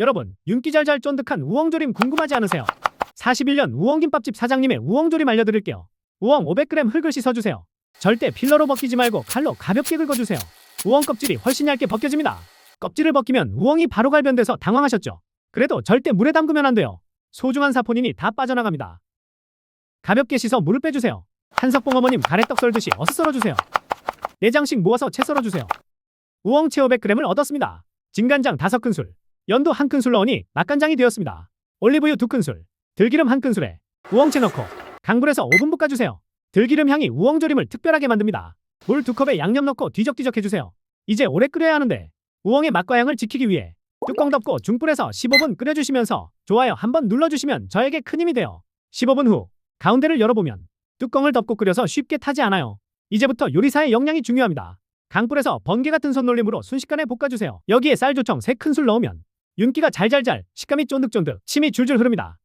여러분, 윤기잘잘 쫀득한 우엉조림 궁금하지 않으세요? 41년 우엉김밥집 사장님의 우엉조림 알려드릴게요. 우엉 500g 흙을 씻어주세요. 절대 필러로 벗기지 말고 칼로 가볍게 긁어주세요. 우엉 껍질이 훨씬 얇게 벗겨집니다. 껍질을 벗기면 우엉이 바로 갈변돼서 당황하셨죠? 그래도 절대 물에 담그면 안 돼요. 소중한 사포닌이 다 빠져나갑니다. 가볍게 씻어 물을 빼주세요. 한석봉 어머님 가래떡 썰듯이 어슷 썰어주세요. 내장씩 모아서 채 썰어주세요. 우엉 채 500g을 얻었습니다. 진간장 5큰술, 연두 1큰술 넣으니 맛간장이 되었습니다. 올리브유 2큰술, 들기름 1큰술에 우엉채 넣고 강불에서 5분 볶아주세요. 들기름 향이 우엉조림을 특별하게 만듭니다. 물 2컵에 양념 넣고 뒤적뒤적 해주세요. 이제 오래 끓여야 하는데 우엉의 맛과 향을 지키기 위해 뚜껑 덮고 중불에서 15분 끓여주시면서 좋아요 한번 눌러주시면 저에게 큰 힘이 돼요. 15분 후 가운데를 열어보면 뚜껑을 덮고 끓여서 쉽게 타지 않아요. 이제부터 요리사의 역량이 중요합니다. 강불에서 번개 같은 손놀림으로 순식간에 볶아주세요. 여기에 쌀 조청 3큰술 넣으면 윤기가 잘잘잘 식감이 쫀득쫀득 침이 줄줄 흐릅니다.